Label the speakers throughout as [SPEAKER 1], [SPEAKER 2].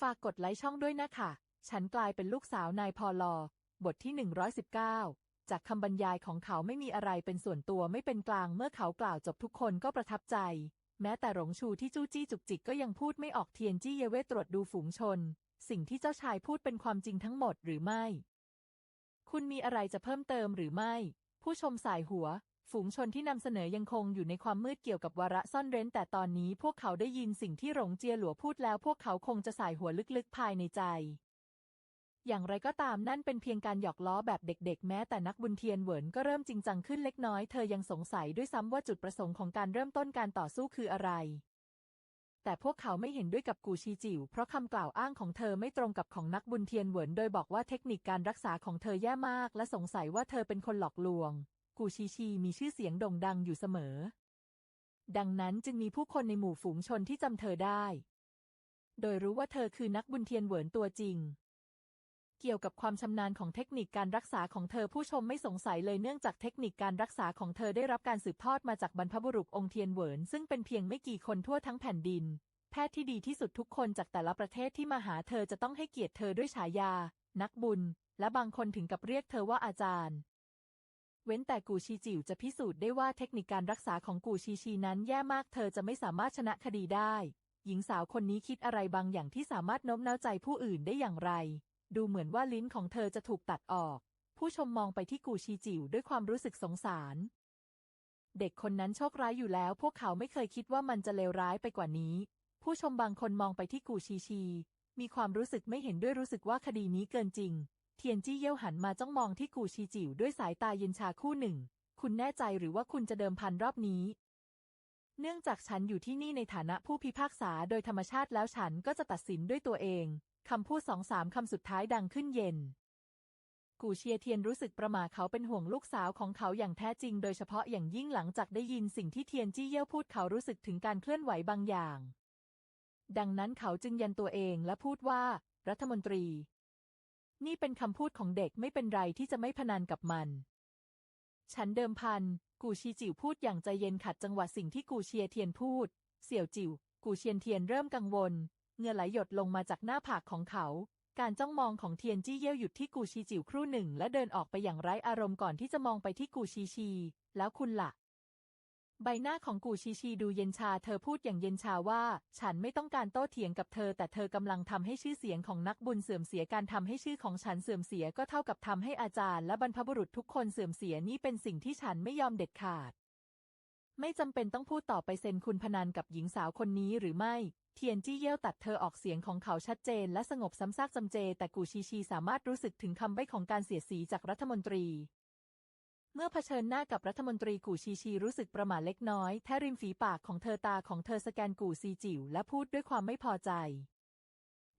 [SPEAKER 1] ฝากกดไลค์ช่องด้วยนะคะ ฉันกลายเป็นลูกสาวนายพอลอบทที่ 119 จากคำบรรยายของเขาไม่มีอะไรเป็นส่วนตัวไม่เป็นกลางเมื่อเขากล่าวจบทุกคนก็ประทับใจ แม้แต่หลงชูที่จู้จี้จุกจิกก็ยังพูดไม่ออกเทียนจี้เยเวตรวจดูฝูงชน สิ่งที่เจ้าชายพูดเป็นความจริงทั้งหมดหรือไม่ คุณมีอะไรจะเพิ่มเติมหรือไม่ ผู้ชมสายหัว ฝูงชนที่นำเสนอยังคงอยู่ในความมืดเกี่ยวกับวาระซ่อนเร้น แต่ตอนนี้พวกเขาได้ยินสิ่งที่หลงเจียหลัวพูดแล้ว พวกเขาคงจะสายหัวลึกๆ ภายในใจ อย่างไรก็ตามนั่นเป็นเพียงการหยอกล้อแบบเด็กๆ แม้แต่นักบุญเทียนเหวินก็เริ่มจริงจังขึ้นเล็กน้อย เธอยังสงสัยด้วยซ้ำว่าจุดประสงค์ของการเริ่มต้นการต่อสู้คืออะไร แต่พวกเขาไม่เห็นด้วยกับกูชีจิวเพราะคำกล่าวอ้างของเธอไม่ตรงกับของนักบุญเทียนเหวินโดยบอกว่าเทคนิคการรักษาของเธอแย่มาก และสงสัยว่าเธอเป็นคนหลอกลวง กูชีชีมีชื่อเสียงโด่งดังอยู่เสมอ ดังนั้นจึงมีผู้คนในหมู่ฝูงชนที่จำเธอได้ โดยรู้ว่าเธอคือนักบุญเทียนเหวินตัวจริง เกี่ยวกับความชำนาญของเทคนิคการรักษาของเธอผู้ชมไม่สงสัยเลยเนื่องจากเทคนิคการรักษาของเธอได้รับการสืบทอดมาจากบรรพบุรุษองค์เทียนเหวินซึ่งเป็นเพียงไม่กี่คนทั่วทั้งแผ่นดิน แพทย์ที่ดีที่สุดทุกคนจากแต่ละประเทศที่มาหาเธอจะต้องให้เกียรติเธอด้วยฉายา นักบุญ และบางคนถึงกับเรียกเธอว่าอาจารย์ เว้นแต่กูชีจิ๋วจะพิสูจน์ได้ว่าเทคนิคการรักษาของกูชีชีนั้นแย่มากเธอจะไม่สามารถชนะคดีได้ หญิงสาวคนนี้คิดอะไรบางอย่างที่สามารถโน้มน้าวใจผู้อื่นได้อย่างไร ดูเหมือนว่าลิ้นของเธอจะถูกตัดออก ผู้ชมมองไปที่กูชีจิ๋วด้วยความรู้สึกสงสาร เด็กคนนั้นโชคร้ายอยู่แล้ว พวกเขาไม่เคยคิดว่ามันจะเลวร้ายไปกว่านี้ ผู้ชมบางคนมองไปที่กูชีชี มีความรู้สึกไม่เห็นด้วยรู้สึกว่าคดีนี้เกินจริง เทียนจี้เย่ยวหันมาจ้องมองที่กูชีจิ๋วด้วยสายตาเย็นชาคู่หนึ่ง คุณแน่ใจหรือว่าคุณจะเดิมพันรอบนี้ เนื่องจากฉันอยู่ที่นี่ในฐานะผู้พิพากษาโดยธรรมชาติแล้วฉันก็จะตัดสินด้วยตัวเอง คำพูดสองสามคำสุดท้ายดังขึ้นเย็น กูเชียเทียนรู้สึกประหม่าเขาเป็นห่วงลูกสาวของเขาอย่างแท้จริง โดยเฉพาะอย่างยิ่งหลังจากได้ยินสิ่งที่เทียนจี้เย่ยวพูดเขารู้สึกถึงการเคลื่อนไหวบางอย่าง ดังนั้นเขาจึงยันตัวเองและพูดว่า รัฐมนตรี นี่เป็นคำพูดของเด็กไม่เป็นไรที่จะไม่พนันกับมัน ฉันเดิมพัน กูชีจิ๋วพูดอย่างใจเย็นขัดจังหวะสิ่งที่กูเชียเทียนพูด เสี่ยวจิ๋ว กูเชียนเทียนเริ่มกังวล เงื่อไหลหยดลงมาจากหน้าผากของเขา การจ้องมองของเทียนจี้เย่ยวหยุดที่กูชีจิ๋วครู่หนึ่ง และเดินออกไปอย่างไร้อารมณ์ก่อนที่จะมองไปที่กูชีชี แล้วคุณล่ะ ใบหน้าของกูชีชีดูเย็นชา เธอพูดอย่างเย็นชาว่า ฉันไม่ต้องการโต้เถียงกับเธอ แต่เธอกำลังทำให้ชื่อเสียงของนักบุญเสื่อมเสียการทำให้ชื่อของฉันเสื่อมเสียก็เท่ากับทำให้อาจารย์และบรรพบุรุษทุกคนเสื่อมเสียนี่เป็นสิ่งที่ฉันไม่ยอมเด็ดขาด ไม่จำเป็นต้องพูดต่อไปเซ็นคุณพนันกับหญิงสาวคนนี้หรือไม่ เทียนจี้เย่ยวตัดเธอออกเสียงของเขาชัดเจน และสงบซ้ำซากจำเจ แต่กูชีชีสามารถรู้สึกถึงคำใบ้ของการเสียสีจากรัฐมนตรี เมื่อเผชิญหน้ากับรัฐมนตรีกูชีชีรู้สึกประหม่าเล็กน้อยแทริมฝีปากของเธอตาของเธอสแกนกูซีจิ๋วและพูดด้วยความไม่พอใจ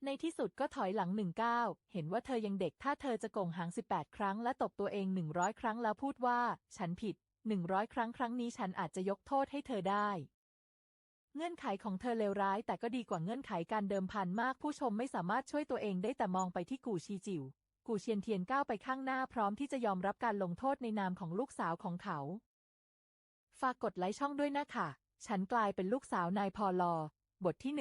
[SPEAKER 1] ในที่สุดก็ถอยหลังหนึ่งก้าวเห็นว่าเธอยังเด็กถ้าเธอจะโกงหางสิบแปดครั้งและตบตัวเองหนึ่งร้อยครั้งแล้วพูดว่า ฉันผิดหนึ่งร้อยครั้งครั้งนี้ฉันอาจจะยกโทษให้เธอได้ เงื่อนไขของเธอเลวร้าย แต่ก็ดีกว่าเงื่อนไขการเดิมพันมากผู้ชมไม่สามารถช่วยตัวเองได้แต่มองไปที่กูชีจิ๋ว กูเชียนเทียนก้าวไปข้างหน้าพร้อมที่จะยอมรับการลงโทษในนามของลูกสาวของเขา ฝากกดไลค์ช่องด้วยนะค่ะฉันกลายเป็นลูกสาวนายพอลอ บทที่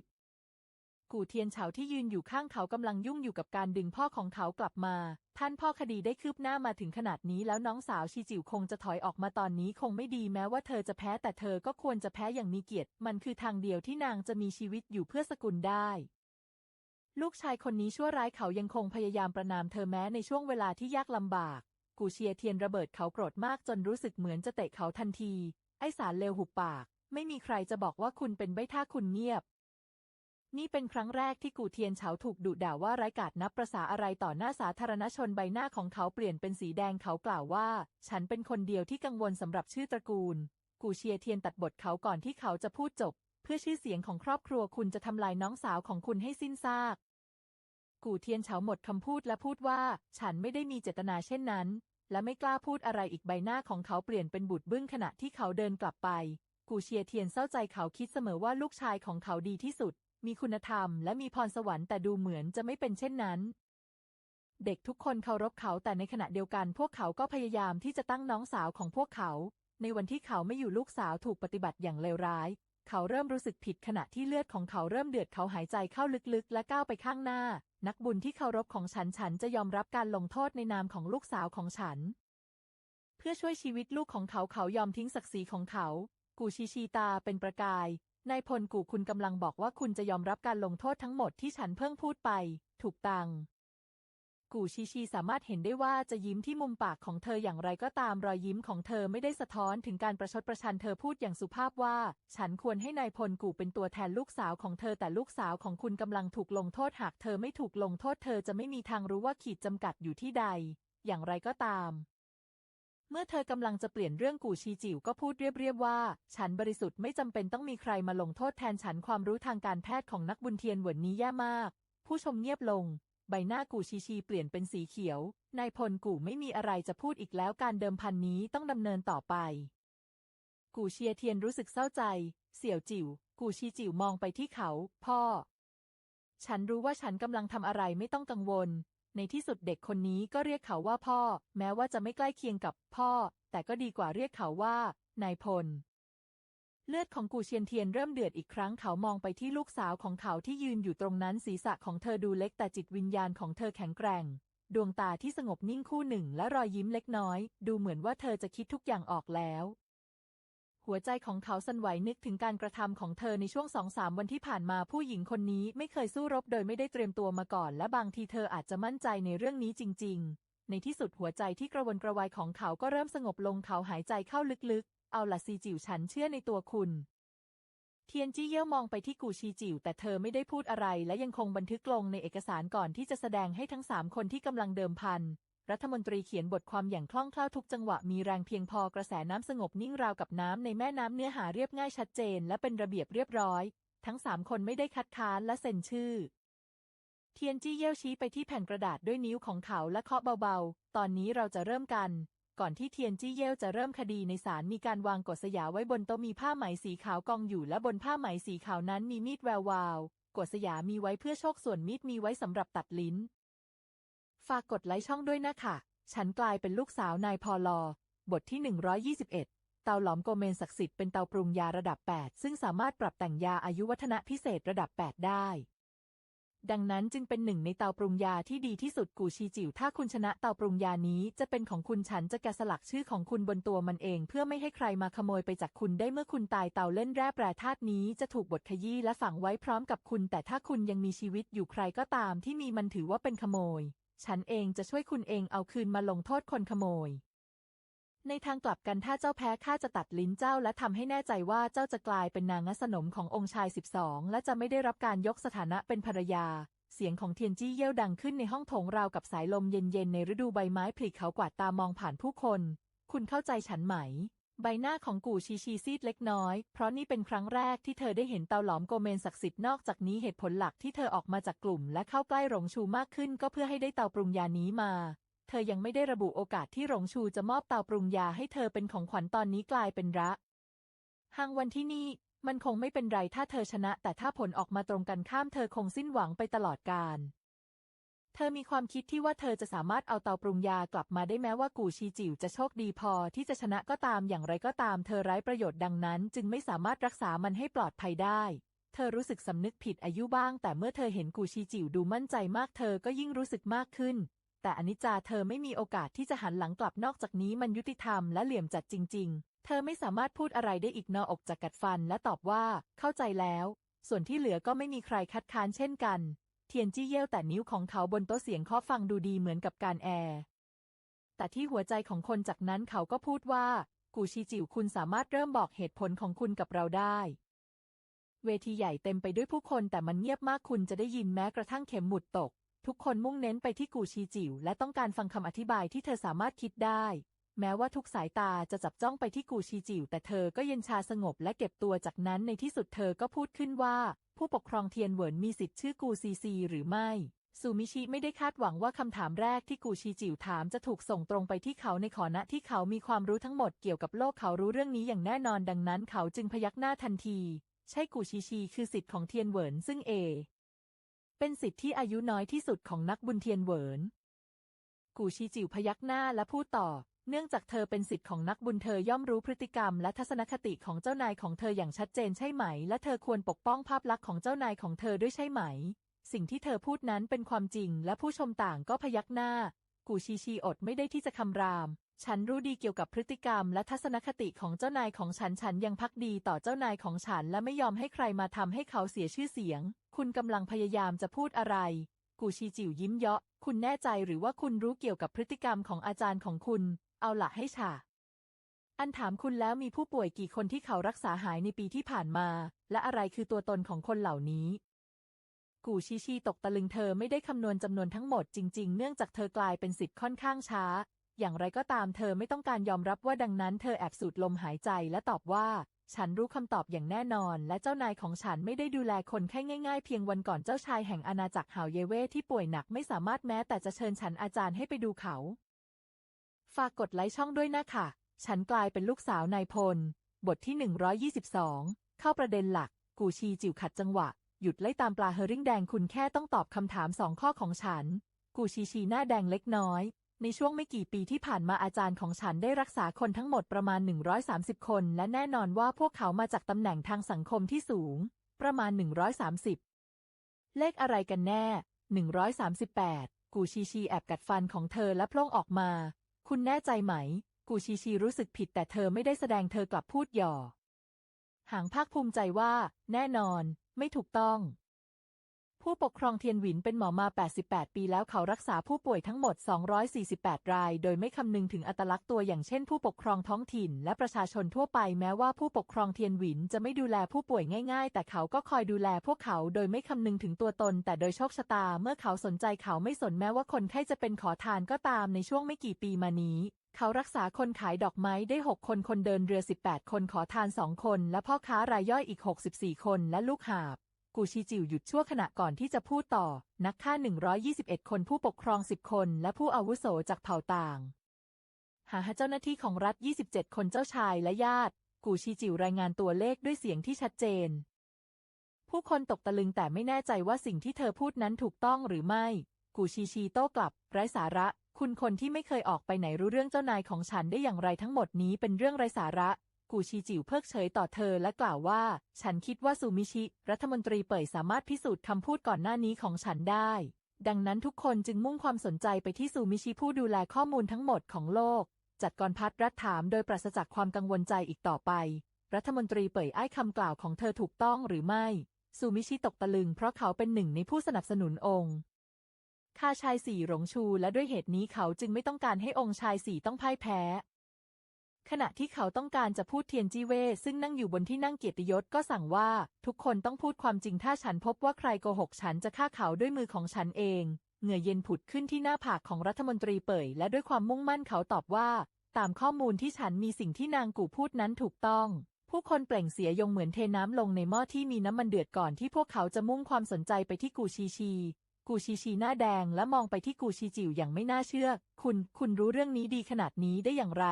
[SPEAKER 1] 120 กูเทียนเฉาที่ยืนอยู่ข้างเขากำลังยุ่งอยู่กับการดึงพ่อของเขากลับมา ท่านพ่อคดีได้คืบหน้ามาถึงขนาดนี้แล้วน้องสาวชีจิ๋วคงจะถอยออกมาตอนนี้คงไม่ดีแม้ว่าเธอจะแพ้แต่เธอก็ควรจะแพ้อย่างมีเกียรติ มันคือทางเดียวที่นางจะมีชีวิตอยู่เพื่อสกุลได้ ลูกชายคนนี้ชั่วร้ายเขายังคงพยายามประนามเธอแม้ในช่วงเวลาที่ยากลำบาก กูเชียเทียนระเบิดเขาโกรธมากจนรู้สึกเหมือนจะเตะเขาทันที ไอสารเลวหุบปาก ไม่มีใครจะบอกว่าคุณเป็นใบท่าคุณเงียบ นี่เป็นครั้งแรกที่กูเทียนเฉาถูกดุด่าว่าไร้กาจนับประษาอะไรต่อหน้าสาธารณชนใบหน้าของเขาเปลี่ยนเป็นสีแดงเขากล่าวว่า ฉันเป็นคนเดียวที่กังวลสำหรับชื่อตระกูล กูเชียเทียนตัดบทเขาก่อนที่เขาจะพูดจบ เพื่อชื่อเสียงของครอบครัวคุณจะทำลายน้องสาวของคุณให้สิ้นซาก กูเทียนเฉาหมดคำพูดและพูดว่า ฉันไม่ได้มีเจตนาเช่นนั้น และไม่กล้าพูดอะไรอีกใบหน้าของเขาเปลี่ยนเป็นบุดบึ้งขณะที่เขาเดินกลับไป กูเชียเทียนเศร้าใจเขาคิดเสมอว่าลูกชายของเขาดีที่สุด มีคุณธรรมและมีพรสวรรค์แต่ดูเหมือนจะไม่เป็นเช่นนั้นเด็กทุกคนเคารพเขาแต่ในขณะเดียวกันพวกเขาก็พยายามที่จะตั้งน้องสาวของพวกเขา ในวันที่เขาไม่อยู่ลูกสาวถูกปฏิบัติอย่างเลวร้าย เขาเริ่มรู้สึกผิดขณะที่เลือดของเขาเริ่มเดือดเขาหายใจเข้าลึกๆ และก้าวไปข้างหน้า นักบุญที่เคารพของฉันฉันจะยอมรับการลงโทษในนามของลูกสาวของฉัน เพื่อช่วยชีวิตลูกของเขาเขายอมทิ้งศักดิ์ศรีของเขา กูชิชีตาเป็นประกายนายพลกูคุณกำลังบอกว่าคุณจะยอมรับการลงโทษทั้งหมดที่ฉันเพิ่งพูดไป ถูกตัง กูชีชีสามารถเห็นได้ว่าจะยิ้มที่มุมปากของเธออย่างไรก็ตามรอยยิ้มของเธอไม่ได้สะท้อนถึงการประชดประชันเธอพูดอย่างสุภาพว่า ฉันควรให้นายพลกูเป็นตัวแทนลูกสาวของเธอแต่ลูกสาวของคุณกำลังถูกลงโทษหากเธอไม่ถูกลงโทษเธอจะไม่มีทางรู้ว่าขีดจำกัดอยู่ที่ใด อย่างไรก็ตาม เมื่อเธอกำลังจะเปลี่ยนเรื่องกูชีจิ๋วก็พูดเรียบๆว่า ฉันบริสุทธิ์ไม่จำเป็นต้องมีใครมาลงโทษแทนฉันความรู้ทางการแพทย์ของนักบุญเทียนหวนนี้แย่มาก ผู้ชมเงียบลง ใบหน้ากูชีชีเปลี่ยนเป็นสีเขียว นายพลกูไม่มีอะไรจะพูดอีกแล้วการเดิมพันนี้ต้องดำเนินต่อไป กูเชียเทียนรู้สึกเศร้าใจ เสี่ยวจิ๋วกูชีจิ๋วมองไปที่เขา พ่อ ฉันรู้ว่าฉันกำลังทำอะไรไม่ต้องกังวล ในที่สุดเด็กคนนี้ก็เรียกเขาว่าพ่อ แม้ว่าจะไม่ใกล้เคียงกับพ่อ แต่ก็ดีกว่าเรียกเขาว่านายพล เลือดของกูเชียนเทียนเริ่มเดือดอีกครั้งเขามองไปที่ลูกสาวของเขาที่ยืนอยู่ตรงนั้นศีรษะของเธอดูเล็กแต่จิตวิญญาณของเธอแข็งแกร่ง ดวงตาที่สงบนิ่งคู่หนึ่งและรอยยิ้มเล็กน้อย ดูเหมือนว่าเธอจะคิดทุกอย่างออกแล้ว หัวใจของเขาสั่นไหวนึกถึงการกระทำของเธอในช่วงสองสามวันที่ผ่านมาผู้หญิงคนนี้ไม่เคยสู้รบโดยไม่ได้เตรียมตัวมาก่อน และบางทีเธออาจจะมั่นใจในเรื่องนี้จริง ๆ ในที่สุดหัวใจที่กระวนกระวายของเขาก็เริ่มสงบลงเขาหายใจเข้าลึกๆ เอาละซีจิ๋วฉันเชื่อในตัวคุณ เทียนจี้เย่ยวมองไปที่กูชีจิ๋วแต่เธอไม่ได้พูดอะไรและยังคงบันทึกลงในเอกสารก่อนที่จะแสดงให้ทั้งสามคนที่กำลังเดิมพัน รัฐมนตรีเขียนบทความอย่างคล่องแคล่วทุกจังหวะมีแรงเพียงพอกระแสน้ำสงบนิ่งราวกับน้ำในแม่น้ำเนื้อหาเรียบง่ายชัดเจน และเป็นระเบียบเรียบร้อย ทั้งสามคนไม่ได้คัดค้านและเซ็นชื่อ เทียนจี้เย่ยวชี้ไปที่แผ่นกระดาษด้วยนิ้วของเขาและเคาะเบาๆ ตอนนี้เราจะเริ่มกัน ก่อนที่เทียนจี้เย่วจะเริ่มคดีในศาลมีการวางกฎสยาไว้บนโต๊ะมีผ้าไหมสีขาวกองอยู่และบนผ้าไหมสีขาวนั้นมีมีดแวววาวกฎสยามีไว้เพื่อโชคส่วนมีดมีไว้สำหรับตัดลิ้น ฝากกดไลค์ช่องด้วยนะคะ ฉันกลายเป็นลูกสาวนายพอลอบทที่ 121 เตาหลอมโกเมนศักดิ์สิทธิ์เป็นเตาปรุงยาระดับ 8 ซึ่งสามารถปรับแต่งยาอายุวัฒนะพิเศษระดับ 8 ได้ ดังนั้นจึงเป็นหนึ่งในเตาปรุงยาที่ดีที่สุดกูชีจิ๋วถ้าคุณชนะเตาปรุงยานี้จะเป็นของคุณฉันจะแกะสลักชื่อของคุณบนตัวมันเอง เพื่อไม่ให้ใครมาขโมยไปจากคุณได้เมื่อคุณตายเตาเล่นแร่แปรธาตุนี้จะถูกบดขยี้และฝังไว้พร้อมกับคุณ แต่ถ้าคุณยังมีชีวิตอยู่ใครก็ตามที่มีมันถือว่าเป็นขโมย ฉันเองจะช่วยคุณเองเอาคืนมาลงโทษคนขโมย ในทางกลับกันถ้าเจ้าแพ้ข้าจะตัดลิ้นเจ้าและทำให้แน่ใจว่าเจ้าจะกลายเป็นนางสนมขององค์ชายสิบสองและจะไม่ได้รับการยกสถานะเป็นภรรยา เสียงของเทียนจี้เย่ยวดังขึ้นในห้องโถงราวกับสายลมเย็นๆ ในฤดูใบไม้ผลิเขากวาดตามองผ่านผู้คน คุณเข้าใจฉันไหม ใบหน้าของกูชีชีซีดเล็กน้อย เพราะนี่เป็นครั้งแรกที่เธอได้เห็นเตาหลอมโกเมนศักดิ์สิทธิ์นอกจากนี้เหตุผลหลักที่เธอออกมาจากกลุ่ม และเข้าใกล้หลงชูมากขึ้น ก็เพื่อให้ได้เตาปรุงยานี้มา เธอยังไม่ได้ระบุโอกาสที่หลงชูจะมอบเตาปรุงยาให้เธอเป็นของขวัญตอนนี้กลายเป็นรักหางวันที่นี่มันคงไม่เป็นไรถ้าเธอชนะ แต่ถ้าผลออกมาตรงกันข้ามเธอคงสิ้นหวังไปตลอดกาลเธอมีความคิดที่ว่าเธอจะสามารถเอาเตาปรุงยากลับมาได้แม้ว่ากูชีจิ๋วจะโชคดีพอที่จะชนะก็ตามอย่างไรก็ตามเธอไร้ประโยชน์ดังนั้น จึงไม่สามารถรักษามันให้ปลอดภัยได้ เธอรู้สึกสำนึกผิดอายุบ้าง แต่เมื่อเธอเห็นกูชีจิ๋วดูมั่นใจมากเธอก็ยิ่งรู้สึกมากขึ้น แต่อนิจจาเธอไม่มีโอกาสที่จะหันหลังกลับนอกจากนี้มันยุติธรรมและเหลี่ยมจัดจริง ๆ เธอไม่สามารถพูดอะไรได้อีกนออกจากกัดฟันและตอบว่า เข้าใจแล้ว ส่วนที่เหลือก็ไม่มีใครคัดค้านเช่นกัน เทียนจี้เย่วแต่นิ้วของเขาบนโต๊ะเสียงเคาะฟังดูดีเหมือนกับการแอร์แต่ที่หัวใจของคนจากนั้นเขาก็พูดว่า กูชีจิ๋วคุณสามารถเริ่มบอกเหตุผลของคุณกับเราได้ เวทีใหญ่เต็มไปด้วยผู้คนแต่มันเงียบมากคุณจะได้ยินแม้กระทั่งเข็มหมุดตก ทุกคนมุ่งเน้นไปที่กูชีจิ๋วและต้องการฟังคำอธิบายที่เธอสามารถคิดได้ แม้ว่าทุกสายตาจะจับจ้องไปที่กูชีจิ๋วแต่เธอก็เย็นชาสงบและเก็บตัวจากนั้นในที่สุดเธอก็พูดขึ้นว่า ผู้ปกครองเทียนเหวินมีสิทธิ์ชื่อกูซีซีหรือไม่ซูมิชิไม่ได้คาดหวังว่าคำถามแรกที่กูชีจิ๋วถามจะถูกส่งตรงไปที่เขาในขณะที่เขามีความรู้ทั้งหมดเกี่ยวกับโลกเขารู้เรื่องนี้อย่างแน่นอนดังนั้นเขาจึงพยักหน้าทันที ใช่กูชีชีคือสิทธิ์ของเทียนเหวินซึ่งเอ เป็นสิทธิ์ที่อายุน้อยที่สุดของนักบุญเทียนเหวิน กูชีจิ๋วพยักหน้าและพูดต่อ เนื่องจากเธอเป็นสิทธิ์ของนักบุญเธอย่อมรู้พฤติกรรมและทัศนคติของเจ้านายของเธออย่างชัดเจนใช่ไหม และเธอควรปกป้องภาพลักษณ์ของเจ้านายของเธอด้วยใช่ไหม สิ่งที่เธอพูดนั้นเป็นความจริงและผู้ชมต่างก็พยักหน้า กูชีชีอดไม่ได้ที่จะคำราม ฉันรู้ดีเกี่ยวกับพฤติกรรมและทัศนคติของเจ้านายของฉัน ฉันยังพักดีต่อเจ้านายของฉัน และไม่ยอมให้ใครมาทำให้เขาเสียชื่อเสียง คุณกำลังพยายามจะพูดอะไร กูชีจิ๋วยิ้มเยาะ คุณแน่ใจหรือว่าคุณรู้เกี่ยวกับพฤติกรรมของอาจารย์ของคุณ เอาละให้ฉาอันถามคุณแล้วมีผู้ป่วยกี่คนที่เขารักษาหายในปีที่ผ่านมา และอะไรคือตัวตนของคนเหล่านี้ กูชีชีตกตะลึงเธอไม่ได้คำนวณจำนวนทั้งหมดจริง ๆ เนื่องจากเธอกลายเป็นสิทธิ์ค่อนข้างช้า อย่างไรก็ตามเธอไม่ต้องการยอมรับว่าดังนั้นเธอแอบสูดลมหายใจและตอบว่า ฉันรู้คำตอบอย่างแน่นอน และเจ้านายของฉันไม่ได้ดูแลคนแค่ง่ายๆ เพียงวันก่อนเจ้าชายแห่งอาณาจักรหาวเยเวที่ป่วยหนักไม่สามารถแม้แต่จะเชิญฉันอาจารย์ให้ไปดูเขา ฝากกดไลค์ช่องด้วยนะค่ะฉันกลายเป็นลูกสาวนายพล บทที่ 122 เข้าประเด็นหลัก กูชีจิ๋วขัดจังหวะ หยุดไล่ตามปลาเฮอริ่งแดงคุณแค่ต้องตอบคำถามสองข้อของฉัน กูชีชีหน้าแดงเล็กน้อย ในช่วงไม่กี่ปีที่ผ่านมาอาจารย์ของฉันได้รักษาคนทั้งหมดประมาณ 130 คน และแน่นอนว่าพวกเขามาจากตำแหน่งทางสังคมที่สูง ประมาณ 130 เลขอะไรกันแน่ 138 กูชีชีแอบกัดฟันของเธอและพล่งออกมา คุณแน่ใจไหม กูชีชีรู้สึกผิดแต่เธอไม่ได้แสดงเธอกลับพูดหย่อหางภาคภูมิใจว่า แน่นอน ไม่ถูกต้อง ผู้ปกครองเทียนหวินเป็นหมอมา 88 ปีแล้วเขารักษาผู้ป่วยทั้งหมด 248 ราย โดยไม่คำนึงถึงอัตลักษณ์ตัวอย่างเช่นผู้ปกครองท้องถิ่นและประชาชนทั่วไปแม้ว่าผู้ปกครองเทียนหวินจะไม่ดูแลผู้ป่วยง่ายๆ แต่เขาก็คอยดูแลพวกเขาโดยไม่คำนึงถึงตัวตน แต่โดยโชคชะตาเมื่อเขาสนใจเขาไม่สนแม้ว่าคนไข้จะเป็นขอทานก็ตามในช่วงไม่กี่ปีมานี้เขารักษาคนขายดอกไม้ได้ 6 คน คนเดินเรือ 18 คน ขอทาน 2 คน และพ่อค้ารายย่อยอีก 64 คน และลูกหาบ กูชีจิวหยุดชั่วขณะก่อนที่จะพูดต่อ นักฆ่า 121 คนผู้ปกครอง 10 คน และผู้อาวุโสจากเผ่าต่าง หาเจ้าหน้าที่ของรัฐ 27 คนเจ้าชายและญาติ กูชีจิวรายงานตัวเลขด้วยเสียงที่ชัดเจน ผู้คนตกตะลึงแต่ไม่แน่ใจว่าสิ่งที่เธอพูดนั้นถูกต้องหรือไม่ กูชีชีโต้กลับ ไร้สาระ คุณคนที่ไม่เคยออกไปไหนรู้เรื่องเจ้านายของฉันได้อย่างไรทั้งหมดนี้เป็นเรื่องไร้สาระ กูชีจิ๋วเพิกเฉยต่อเธอและกล่าวว่า ฉันคิดว่าซูมิชิ รัฐมนตรีเป่ยสามารถพิสูจน์คำพูดก่อนหน้านี้ของฉันได้ ดังนั้นทุกคนจึงมุ่งความสนใจไปที่ซูมิชิผู้ดูแลข้อมูลทั้งหมดของโลก จัดกรพัดรัฐถามโดยปราศจากความกังวลใจอีกต่อไป รัฐมนตรีเป่ยอ้คำกล่าวของเธอถูกต้องหรือไม่ ซูมิชิตกตะลึงเพราะเขาเป็นหนึ่งในผู้สนับสนุนองค์ข้าชายสี่หลงชูและด้วยเหตุนี้เขาจึงไม่ต้องการให้องค์ชายสี่ต้องพ่ายแพ้ ขณะที่เขาต้องการจะพูดเทียนจีเว่ซึ่งนั่งอยู่บนที่นั่งเกียรติยศก็สั่งว่า ทุกคนต้องพูดความจริงถ้าฉันพบว่าใครโกหกฉันจะฆ่าเขาด้วยมือของฉันเอง เหงื่อเย็นผุดขึ้นที่หน้าผากของรัฐมนตรีเป่ยและด้วยความมุ่งมั่นเขาตอบว่า ตามข้อมูลที่ฉันมีสิ่งที่นางกู่พูดนั้นถูกต้อง ผู้คนเปล่งเสียยงเหมือนเทน้ำลงในหม้อที่มีน้ำมันเดือดก่อนที่พวกเขาจะมุ่งความสนใจไปที่กูชีชีกูชีชีหน้าแดงและมองไปที่กูชีจิ๋วอย่างไม่น่าเชื่อ คุณ คุณรู้เรื่องนี้ดีขนาดนี้ได้อย่างไร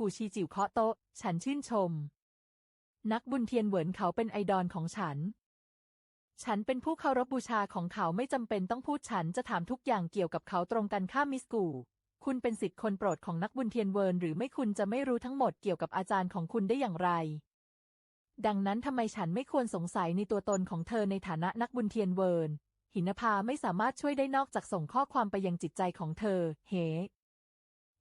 [SPEAKER 1] กูชีจิ๋วเคาะโต๊ะ ฉันชื่นชม นักบุญเทียนเหวินเขาเป็นไอดอลของฉัน ฉันเป็นผู้เคารพบูชาของเขาไม่จำเป็นต้องพูดฉันจะถามทุกอย่างเกี่ยวกับเขาตรงกันข้ามมิสกูคุณเป็นสิทธิ์คนโปรดของนักบุญเทียนเวิร์นหรือไม่คุณจะไม่รู้ทั้งหมดเกี่ยวกับอาจารย์ของคุณได้อย่างไร ดังนั้นทำไมฉันไม่ควรสงสัยในตัวตนของเธอในฐานะนักบุญเทียนเวิร์นหินภาไม่สามารถช่วยได้นอกจากส่งข้อความไปยังจิตใจของเธอ เฮ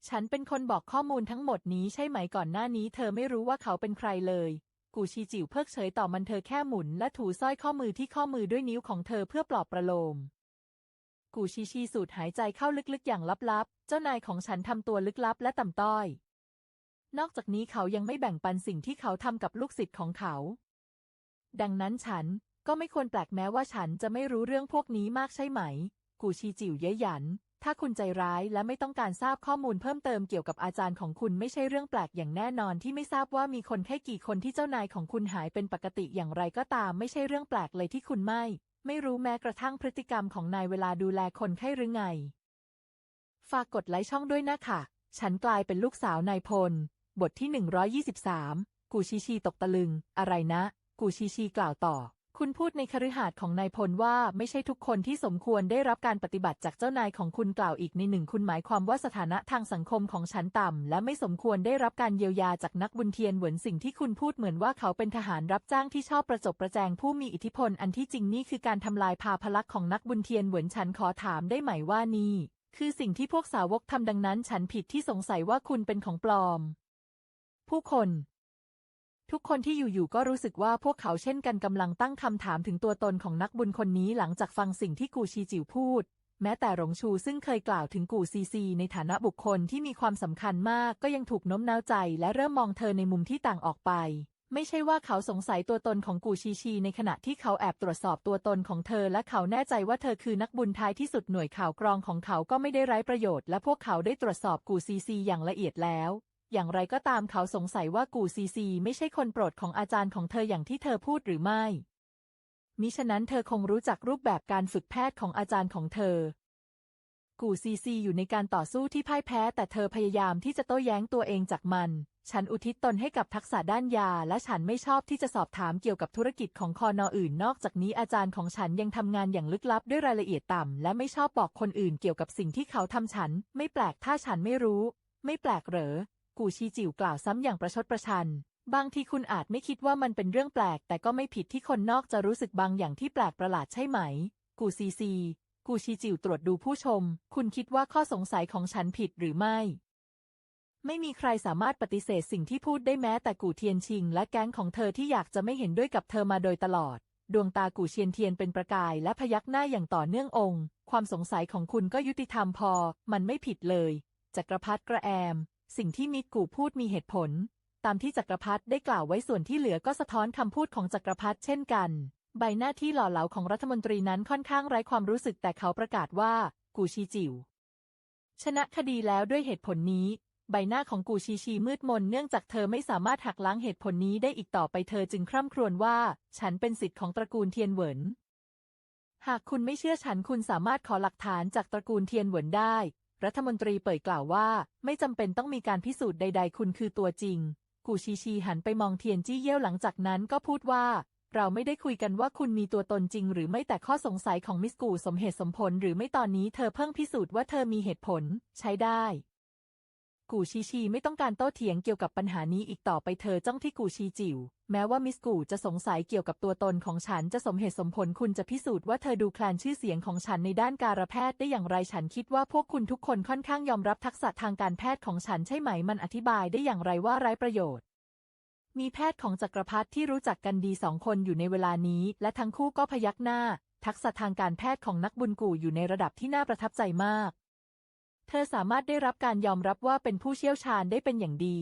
[SPEAKER 1] ฉันเป็นคนบอกข้อมูลทั้งหมดนี้ใช่ไหมก่อนหน้านี้ เธอไม่รู้ว่าเขาเป็นใครเลย กูชีจิ๋วเพิกเฉยต่อมันเธอแค่หมุน และถูสร้อยข้อมือที่ข้อมือด้วยนิ้วของเธอเพื่อปลอบประโลม กูชีชีสูดหายใจเข้าลึกๆอย่างลับๆ เจ้านายของฉันทำตัวลึกลับและต่ำต้อย นอกจากนี้เขายังไม่แบ่งปันสิ่งที่เขาทำกับลูกศิษย์ของเขา ดังนั้นฉันก็ไม่ควรแปลกแม้ว่าฉันจะไม่รู้เรื่องพวกนี้มากใช่ไหม กูชีจิ๋วเย้ยหยัน ถ้าคุณใจร้ายและไม่ต้องการทราบข้อมูลเพิ่มเติมเกี่ยวกับอาจารย์ของคุณไม่ใช่เรื่องแปลกอย่างแน่นอนที่ไม่ทราบว่ามีคนแค่กี่คนที่เจ้านายของคุณหายเป็นปกติอย่างไรก็ตาม ไม่ใช่เรื่องแปลกเลยที่คุณไม่ ไม่รู้แม้กระทั่งพฤติกรรมของนายเวลาดูแลคนไข้หรือไง ฝากกดไลค์ช่องด้วยนะค่ะฉันกลายเป็นลูกสาวนายพล บทที่ 123 กูชีชีตกตะลึง อะไรนะ กูชีชีกล่าวต่อ คุณพูดในคฤหาสน์ของนายพลว่าไม่ใช่ทุกคนที่สมควรได้รับการปฏิบัติจากเจ้านายของคุณกล่าวอีกในหนึ่งคุณหมายความว่าสถานะทางสังคมของฉันต่ำ และไม่สมควรได้รับการเยียวยาจากนักบุญเทียนเหวินสิ่งที่คุณพูดเหมือนว่าเขาเป็นทหารรับจ้างที่ชอบประจบประแจงผู้มีอิทธิพลอันที่จริงนี่คือการทำลายภาพลักษณ์ของนักบุญเทียนเหวินฉันขอถามได้ไหมว่านี่ คือสิ่งที่พวกสาวกทำดังนั้น ฉันผิดที่สงสัยว่าคุณเป็นของปลอม ผู้คน ทุกคนที่อยู่ๆก็รู้สึกว่าพวกเขาเช่นกันกำลังตั้งคำถามถึงตัวตนของนักบุญคนนี้หลังจากฟังสิ่งที่กูชีจิวพูด แม้แต่หลงชูซึ่งเคยกล่าวถึงกูซีซี ในฐานะบุคคลที่มีความสำคัญมากก็ยังถูกโน้มน้าวใจ และเริ่มมองเธอในมุมที่ต่างออกไป ไม่ใช่ว่าเขาสงสัยตัวตนของกูชีชี ในขณะที่เขาแอบตรวจสอบตัวตนของเธอ และเขาแน่ใจว่าเธอคือนักบุญท้ายที่สุดหน่วยข่าวกรองของเขาก็ไม่ได้ไร้ประโยชน์ และพวกเขาได้ตรวจสอบกูซีซี อย่างละเอียดแล้ว อย่างไรก็ตามเขาสงสัยว่ากูซีซีไม่ใช่คนโปรดของอาจารย์ของเธออย่างที่เธอพูดหรือไม่ มิฉะนั้นเธอคงรู้จักรูปแบบการฝึกแพทย์ของอาจารย์ของเธอ กูซีซีอยู่ในการต่อสู้ที่พ่ายแพ้ แต่เธอพยายามที่จะโต้แย้งตัวเองจากมัน ฉันอุทิศตนให้กับทักษะด้านยา และฉันไม่ชอบที่จะสอบถามเกี่ยวกับธุรกิจของคอนออื่น นอกจากนี้อาจารย์ของฉันยังทำงานอย่างลึกลับด้วยรายละเอียดต่ำและไม่ชอบบอกคนอื่นเกี่ยวกับสิ่งที่เขาทำฉัน ไม่แปลกถ้าฉันไม่รู้ ไม่แปลกเหรอ กูชีจิ๋วกล่าวซ้ำอย่างประชดประชัน บางทีคุณอาจไม่คิดว่ามันเป็นเรื่องแปลก แต่ก็ไม่ผิดที่คนนอกจะรู้สึกบางอย่างที่แปลกประหลาดใช่ไหม กูซีซี กูชีจิ๋วตรวจดูผู้ชม คุณคิดว่าข้อสงสัยของฉันผิดหรือไม่ ไม่มีใครสามารถปฏิเสธสิ่งที่พูดได้แม้แต่กูเทียนชิง และแก๊งของเธอที่อยากจะไม่เห็นด้วยกับเธอมาโดยตลอด ดวงตากูเชียนเทียนเป็นประกายและพยักหน้าอย่างต่อเนื่ององค์ ความสงสัยของคุณก็ยุติธรรมพอ มันไม่ผิดเลยจักรพรรดิกระแอม สิ่งที่มิดกูพูดมีเหตุผล ตามที่จักรพรรดิได้กล่าวไว้ส่วนที่เหลือก็สะท้อนคำพูดของจักรพรรดิเช่นกัน ใบหน้าที่หล่อเหลาของรัฐมนตรีนั้นค่อนข้างไร้ความรู้สึกแต่เขาประกาศว่า กูชีจิว ชนะคดีแล้วด้วยเหตุผลนี้ ใบหน้าของกูชีชีมืดมนเนื่องจากเธอไม่สามารถหักล้างเหตุผลนี้ได้อีกต่อไปเธอจึงคร่ำครวญว่า ฉันเป็นสิทธิ์ของตระกูลเทียนเหวินหากคุณไม่เชื่อฉันคุณสามารถขอหลักฐานจากตระกูลเทียนเหวินได้ รัฐมนตรีเปิดกล่าวว่า ไม่จำเป็นต้องมีการพิสูจน์ใด ๆ คุณคือตัวจริง กูชีชีหันไปมองเทียนจี้เย่ยวหลังจากนั้นก็พูดว่า เราไม่ได้คุยกันว่าคุณมีตัวตนจริง หรือไม่แต่ข้อสงสัยของมิสกูสมเหตุสมผลหรือไม่ตอนนี้เธอเพิ่งพิสูจน์ว่าเธอมีเหตุผล ใช้ได้ กูชีชีไม่ต้องการโต้เถียงเกี่ยวกับปัญหานี้อีกต่อไปเธอจ้องที่กูชีจิว๋วแม้ว่ามิสกูจะสงสัยเกี่ยวกับตัวตนของฉันจะสมเหตุสมผลคุณจะพิสูจน์ว่าเธอดูแคลนชื่อเสียงของฉันในด้านการแพทย์ได้อย่างไรฉันคิดว่าพวกคุณทุกคนค่อนข้างยอมรับทักษะทางการแพทย์ของฉันใช่ไหมมันอธิบายได้อย่างไรว่าไร้ประโยชน์ มีแพทย์ของจักรพรรดิที่รู้จักกันดีสองคนอยู่ในเวลานี้ และทั้งคู่ก็พยักหน้า ทักษะทางการแพทย์ของนักบุญกูอยู่ในระดับที่น่าประทับใจมาก เธอสามารถได้รับการยอมรับว่าเป็นผู้เชี่ยวชาญได้เป็นอย่างดี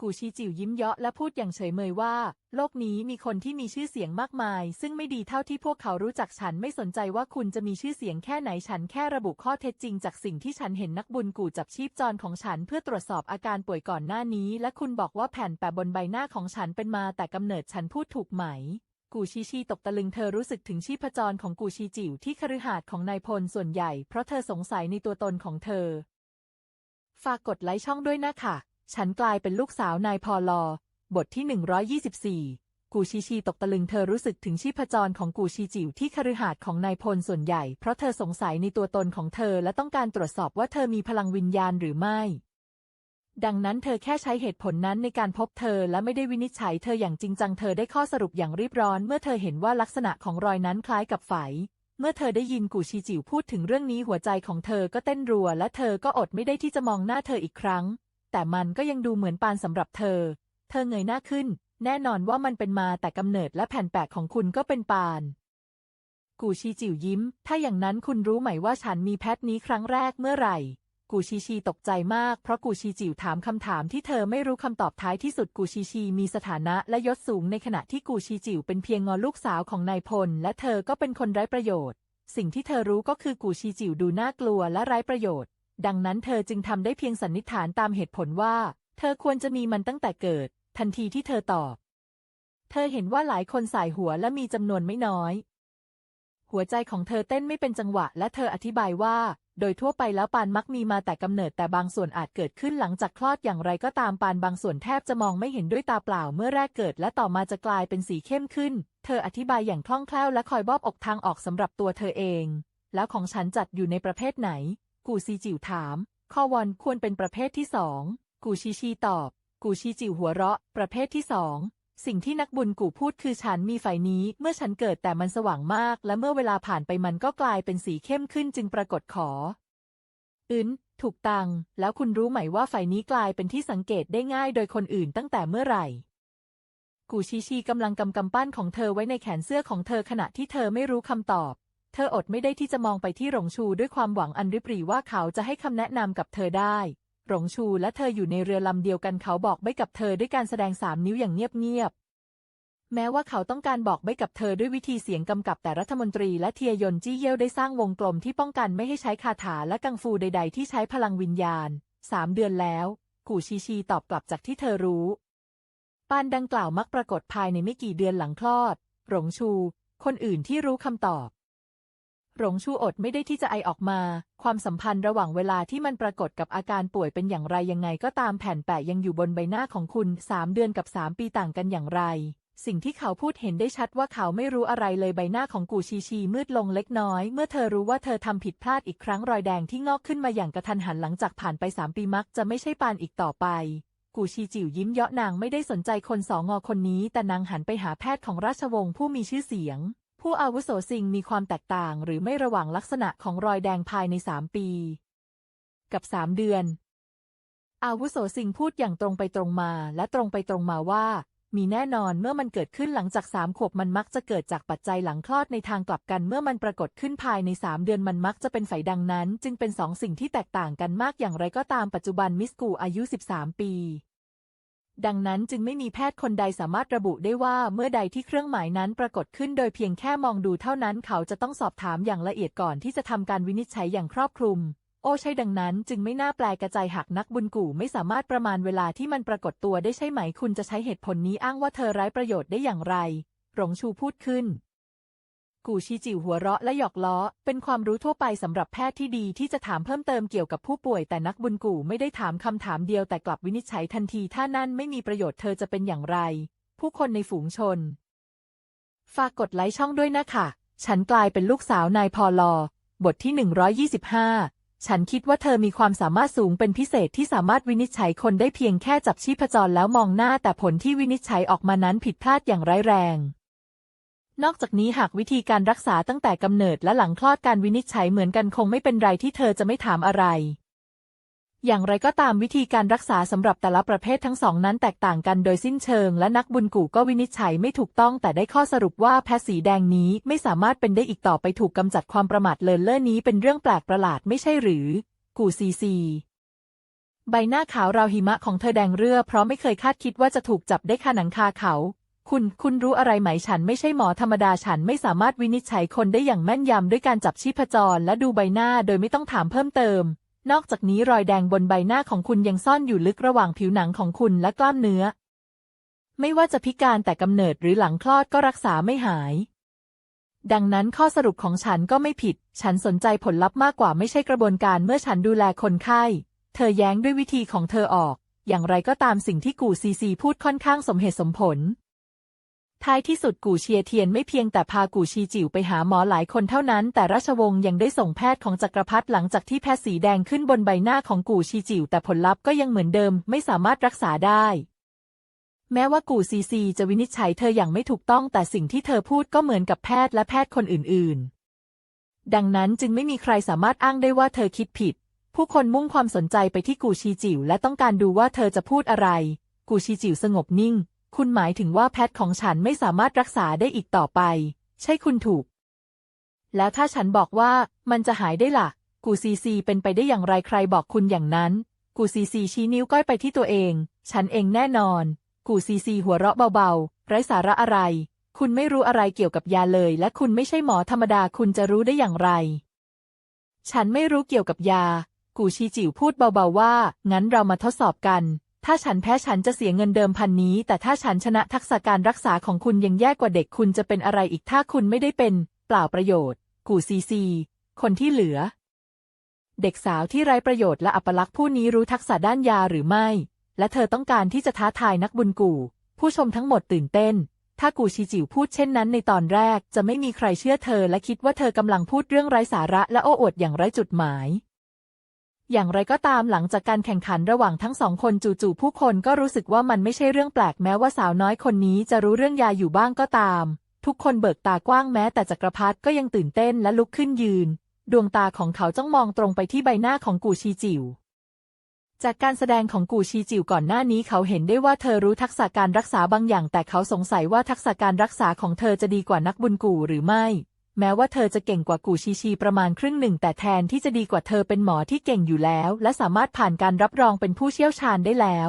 [SPEAKER 1] กูชีจิ๋วยิ้มเยาะและพูดอย่างเฉยเมยว่า โลกนี้มีคนที่มีชื่อเสียงมากมาย ซึ่งไม่ดีเท่าที่พวกเขารู้จักฉันไม่สนใจว่าคุณจะมีชื่อเสียงแค่ไหนฉันแค่ระบุข้อเท็จจริงจากสิ่งที่ฉันเห็นนักบุญกูจับชีพจรของฉันเพื่อตรวจสอบอาการป่วยก่อนหน้านี้ และคุณบอกว่าแผ่นแปะบนใบหน้าของฉันเป็นมาแต่กำเนิดฉันพูดถูกไหม กูชีชีตกตะลึงเธอรู้สึกถึงชีพจรของกูชีจิ๋วที่คฤหาสน์ของนายพลส่วนใหญ่ เพราะเธอสงสัยในตัวตนของเธอ ฝากกดไลค์ช่องด้วยนะค่ะฉันกลายเป็นลูกสาวนายพอลอบทที่ 124 กูชีชีตกตะลึงเธอรู้สึกถึงชีพจรของกูชีจิ๋วที่คฤหาสน์ของนายพลส่วนใหญ่ เพราะเธอสงสัยในตัวตนของเธอและต้องการตรวจสอบว่าเธอมีพลังวิญญาณหรือไม่ ดังนั้นเธอแค่ใช้เหตุผลนั้นในการพบเธอและไม่ได้วินิจฉัยเธออย่างจริงจังเธอได้ข้อสรุปอย่างรีบร้อน เมื่อเธอเห็นว่าลักษณะของรอยนั้นคล้ายกับไฝเมื่อเธอได้ยินกูชีจิ๋วพูดถึงเรื่องนี้หัวใจของเธอก็เต้นรัว และเธอก็อดไม่ได้ที่จะมองหน้าเธออีกครั้ง แต่มันก็ยังดูเหมือนปานสำหรับเธอ เธอเงยหน้าขึ้น แน่นอนว่ามันเป็นมาแต่กำเนิดและแผ่นแปะของคุณก็เป็นปาน กูชีจิ๋วยิ้ม ถ้าอย่างนั้นคุณรู้ไหมว่าฉันมีแพทนี้ครั้งแรกเมื่อไหร่ กูชีชีตกใจมาก เพราะกูชีจิ๋วถามคำถามที่เธอไม่รู้คำตอบท้ายที่สุดกูชีชีมีสถานะและยศสูงในขณะที่กูชีจิ๋วเป็นเพียงงอลูกสาวของนายพล และเธอก็เป็นคนไร้ประโยชน์ สิ่งที่เธอรู้ก็คือกูชีจิ๋วดูน่ากลัวและไร้ประโยชน์ ดังนั้นเธอจึงทำได้เพียงสันนิษฐานตามเหตุผลว่า เธอควรจะมีมันตั้งแต่เกิด ทันทีที่เธอตอบ เธอเห็นว่าหลายคนสายหัวและมีจำนวนไม่น้อย หัวใจของเธอเต้นไม่เป็นจังหวะ และเธออธิบายว่า โดยทั่วไปแล้วปานมักมีมาแต่กำเนิดแต่บางส่วนอาจเกิดขึ้นหลังจากคลอดอย่างไรก็ตามปานบางส่วนแทบจะมองไม่เห็นด้วยตาเปล่าเมื่อแรกเกิด และต่อมาจะกลายเป็นสีเข้มขึ้น เธออธิบายอย่างคล่องแคล่วและคอยบอบอกทางออกสำหรับตัวเธอเอง แล้วของฉันจัดอยู่ในประเภทไหน กูซีจิ๋วถาม ข้อวอนควรเป็นประเภทที่สองกูชีชีตอบ กูชีจิ๋วหัวเราะ ประเภทที่สอง สิ่งที่นักบุญกูพูดคือฉันมีไฟนี้เมื่อฉันเกิดแต่มันสว่างมาก และเมื่อเวลาผ่านไปมันก็กลายเป็นสีเข้มขึ้นจึงปรากฏขอ อึนถูกตัง แล้วคุณรู้ไหมว่าไฟนี้กลายเป็นที่สังเกตได้ง่ายโดยคนอื่นตั้งแต่เมื่อไหร่ กูชีชีกำลังกำกำปั้นของเธอไว้ในแขนเสื้อของเธอขณะที่เธอไม่รู้คำตอบ เธออดไม่ได้ที่จะมองไปที่หลงชูด้วยความหวังอันริบหรี่ว่าเขาจะให้คำแนะนำกับเธอได้ หลงชูและเธออยู่ในเรือลำเดียวกันเขาบอกไม่กับเธอด้วยการแสดงสามนิ้วอย่างเงียบๆ แม้ว่าเขาต้องการบอกไม่กับเธอด้วยวิธีเสียงกำกับแต่รัฐมนตรีและเทียยนจี้เย่ยวได้สร้างวงกลมที่ป้องกันไม่ให้ใช้คาถาและกังฟูใด ๆ ที่ใช้พลังวิญญาณสามเดือนแล้ว กูชีชีตอบกลับจากที่เธอรู้ปานดังกล่าวมักปรากฏภายในไม่กี่เดือนหลังคลอด หลงชู คนอื่นที่รู้คำตอบ หลงชูอดไม่ได้ที่จะไอออกมา ความสัมพันธ์ระหว่างเวลาที่มันปรากฏกับอาการป่วยเป็นอย่างไรยังไงก็ตามแผ่นแปะยังอยู่บนใบหน้าของคุณสามเดือนกับสามปีต่างกันอย่างไร สิ่งที่เขาพูดเห็นได้ชัดว่าเขาไม่รู้อะไรเลยใบหน้าของกูชีชีมืดลงเล็กน้อย เมื่อเธอรู้ว่าเธอทำผิดพลาดอีกครั้งรอยแดงที่งอกขึ้นมาอย่างกระทันหันหลังจากผ่านไปสามปีมักจะไม่ใช่ปานอีกต่อไปกูชีจิ๋วยิ้มเยาะนางไม่ได้สนใจคนสองงอคนนี้ แต่นางหันไปหาแพทย์ของราชวงศ์ผู้มีชื่อเสียง ผู้อาวุโสสิงมีความแตกต่างหรือไม่ระหว่างลักษณะของรอยแดงภายในสามปี กับสามเดือน อาวุโสสิงพูดอย่างตรงไปตรงมาและตรงไปตรงมาว่า มีแน่นอนเมื่อมันเกิดขึ้นหลังจากสามขวบมันมักจะเกิดจากปัจจัยหลังคลอดในทางกลับกันเมื่อมันปรากฏขึ้นภายในสามเดือนมันมักจะเป็นไฝดังนั้น จึงเป็นสองสิ่งที่แตกต่างกันมากอย่างไรก็ตามปัจจุบันมิสกูอายุ 13 ปี ดังนั้นจึงไม่มีแพทย์คนใดสามารถระบุได้ว่าเมื่อใดที่เครื่องหมายนั้นปรากฏขึ้นโดยเพียงแค่มองดูเท่านั้นเขาจะต้องสอบถามอย่างละเอียดก่อนที่จะทำการวินิจฉัยอย่างครอบคลุม โอ้ใช่ดังนั้นจึงไม่น่าแปลกระจายหากนักบุญกู่ไม่สามารถประมาณเวลาที่มันปรากฏตัวได้ใช่ไหมคุณจะใช้เหตุผลนี้อ้างว่าเธอไร้ประโยชน์ได้อย่างไร หลงชูพูดขึ้น กูชีจิ๋วหัวเราะและหยอกล้อ เป็นความรู้ทั่วไปสำหรับแพทย์ที่ดีที่จะถามเพิ่มเติมเกี่ยวกับผู้ป่วย แต่นักบุญกูไม่ได้ถามคำถามเดียวแต่กลับวินิจฉัยทันทีถ้านั่นไม่มีประโยชน์เธอจะเป็นอย่างไร ผู้คนในฝูงชน ฝากกดไลค์ช่องด้วยนะคะฉันกลายเป็นลูกสาวนายพอลอบทที่ 125 ฉันคิดว่าเธอมีความสามารถสูงเป็นพิเศษที่สามารถวินิจฉัยคนได้เพียงแค่จับชีพจรแล้วมองหน้าแต่ผลที่วินิจฉัยออกมานั้นผิดพลาดอย่างร้ายแรง นอกจากนี้หากวิธีการรักษาตั้งแต่กำเนิดและหลังคลอดการวินิจฉัยเหมือนกันคงไม่เป็นไรที่เธอจะไม่ถามอะไร อย่างไรก็ตามวิธีการรักษาสำหรับแต่ละประเภททั้งสองนั้นแตกต่างกันโดยสิ้นเชิง และนักบุญกู่ก็วินิจฉัยไม่ถูกต้องแต่ได้ข้อสรุปว่าแพทย์สีแดงนี้ไม่สามารถเป็นได้อีกต่อไปถูกกำจัดความประมาทเลินเล่อนี้เป็นเรื่องแปลกประหลาดไม่ใช่หรือ กูซีซีใบหน้าขาวราวหิมะของเธอแดงเรือเพราะไม่เคยคาดคิดว่าจะถูกจับได้คาหนังคาเขา คุณ คุณรู้อะไรไหมฉันไม่ใช่หมอธรรมดาฉันไม่สามารถวินิจฉัยคนได้อย่างแม่นยำด้วยการจับชีพจรและดูใบหน้าโดยไม่ต้องถามเพิ่มเติม นอกจากนี้รอยแดงบนใบหน้าของคุณยังซ่อนอยู่ลึกระหว่างผิวหนังของคุณและกล้ามเนื้อ ไม่ว่าจะพิการแต่กำเนิดหรือหลังคลอดก็รักษาไม่หาย ดังนั้นข้อสรุปของฉันก็ไม่ผิด ฉันสนใจผลลัพธ์มากกว่าไม่ใช่กระบวนการเมื่อฉันดูแลคนไข้ เธอแย้งด้วยวิธีของเธอออก อย่างไรก็ตามสิ่งที่กูซีซีพูดค่อนข้างสมเหตุสมผล ท้ายที่สุดกูเชียเทียนไม่เพียงแต่พากูชีจิ๋วไปหาหมอหลายคนเท่านั้น แต่ราชวงศ์ยังได้ส่งแพทย์ของจักรพรรดิหลังจากที่แพทย์สีแดงขึ้นบนใบหน้าของกูชีจิ๋วแต่ผลลัพธ์ก็ยังเหมือนเดิมไม่สามารถรักษาได้ แม้ว่ากูซีซีจะวินิจฉัยเธออย่างไม่ถูกต้องแต่สิ่งที่เธอพูดก็เหมือนกับแพทย์และแพทย์คนอื่น ๆ ดังนั้นจึงไม่มีใครสามารถอ้างได้ว่าเธอคิดผิด ผู้คนมุ่งความสนใจไปที่กูชีจิ๋วและต้องการดูว่าเธอจะพูดอะไร กูชีจิ๋วสงบนิ่ง คุณหมายถึงว่าแพทของฉันไม่สามารถรักษาได้อีกต่อไป ใช่คุณถูก แล้วถ้าฉันบอกว่ามันจะหายได้ล่ะ กูซีซีเป็นไปได้อย่างไรใครบอกคุณอย่างนั้น กูซีซีชี้นิ้วก้อยไปที่ตัวเอง ฉันเองแน่นอน กูซีซีหัวเราะเบาๆ ไร้สาระอะไร คุณไม่รู้อะไรเกี่ยวกับยาเลย และคุณไม่ใช่หมอธรรมดาคุณจะรู้ได้อย่างไร ฉันไม่รู้เกี่ยวกับยา กูชีจิ๋วพูดเบาๆว่า งั้นเรามาทดสอบกัน ถ้าฉันแพ้ฉันจะเสียเงินเดิมพันนี้ แต่ถ้าฉันชนะทักษะการรักษาของคุณยังแย่กว่าเด็กคุณจะเป็นอะไรอีกถ้าคุณไม่ได้เป็น เปล่าประโยชน์ กูซีซี คนที่เหลือ เด็กสาวที่ไร้ประโยชน์และอัปลักษณ์ผู้นี้รู้ทักษะด้านยาหรือไม่ และเธอต้องการที่จะท้าทายนักบุญกู ผู้ชมทั้งหมดตื่นเต้น ถ้ากูชีจิ๋วพูดเช่นนั้นในตอนแรกจะไม่มีใครเชื่อเธอและคิดว่าเธอกำลังพูดเรื่องไร้สาระและโอ้อวดอย่างไร้จุดหมาย อย่างไรก็ตามหลังจากการแข่งขันระหว่างทั้งสองคนจู่ๆผู้คนก็รู้สึกว่ามันไม่ใช่เรื่องแปลกแม้ว่าสาวน้อยคนนี้จะรู้เรื่องยาอยู่บ้างก็ตาม ทุกคนเบิกตากว้างแม้แต่จักรพรรดิก็ยังตื่นเต้นและลุกขึ้นยืน ดวงตาของเขาจ้องมองตรงไปที่ใบหน้าของกูชีจิ๋วจากการแสดงของกูชีจิวก่อนหน้านี้เขาเห็นได้ว่าเธอรู้ทักษะการรักษาบางอย่าง แต่เขาสงสัยว่าทักษะการรักษาของเธอจะดีกว่านักบุญกูหรือไม่ แม้ว่าเธอจะเก่งกว่ากูชีชีประมาณครึ่งหนึ่ง แต่แทนที่จะดีกว่าเธอเป็นหมอที่เก่งอยู่แล้ว และสามารถผ่านการรับรองเป็นผู้เชี่ยวชาญได้แล้ว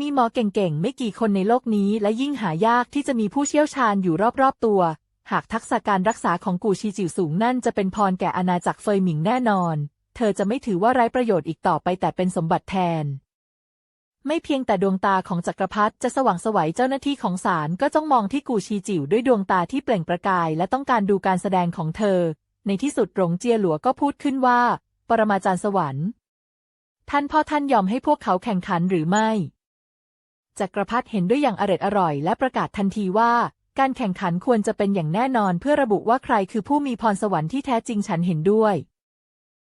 [SPEAKER 1] มีหมอเก่งๆ ไม่กี่คนในโลกนี้ และยิ่งหายากที่จะมีผู้เชี่ยวชาญอยู่รอบๆตัว หากทักษะการรักษาของกูชีจิ๋วสูงนั่นจะเป็นพรแก่อาณาจักรเฟยหมิงแน่นอน เธอจะไม่ถือว่าไร้ประโยชน์อีกต่อไปแต่เป็นสมบัติแทน ไม่เพียงแต่ดวงตาของจักรพรรดิจะสว่างสวัยเจ้าหน้าที่ของศาลก็จ้องมองที่กูชีจิ๋วด้วยดวงตาที่เปล่งประกาย และต้องการดูการแสดงของเธอ ในที่สุดหลงเจียหลัวก็พูดขึ้นว่า ปรมาจารย์สวรรค์ ท่านพ่อท่านยอมให้พวกเขาแข่งขันหรือไม่จักรพรรดิเห็นด้วยอย่างอร็ดอร่อย และประกาศทันทีว่า การแข่งขันควรจะเป็นอย่างแน่นอนเพื่อระบุว่าใครคือผู้มีพรสวรรค์ที่แท้จริงฉันเห็นด้วย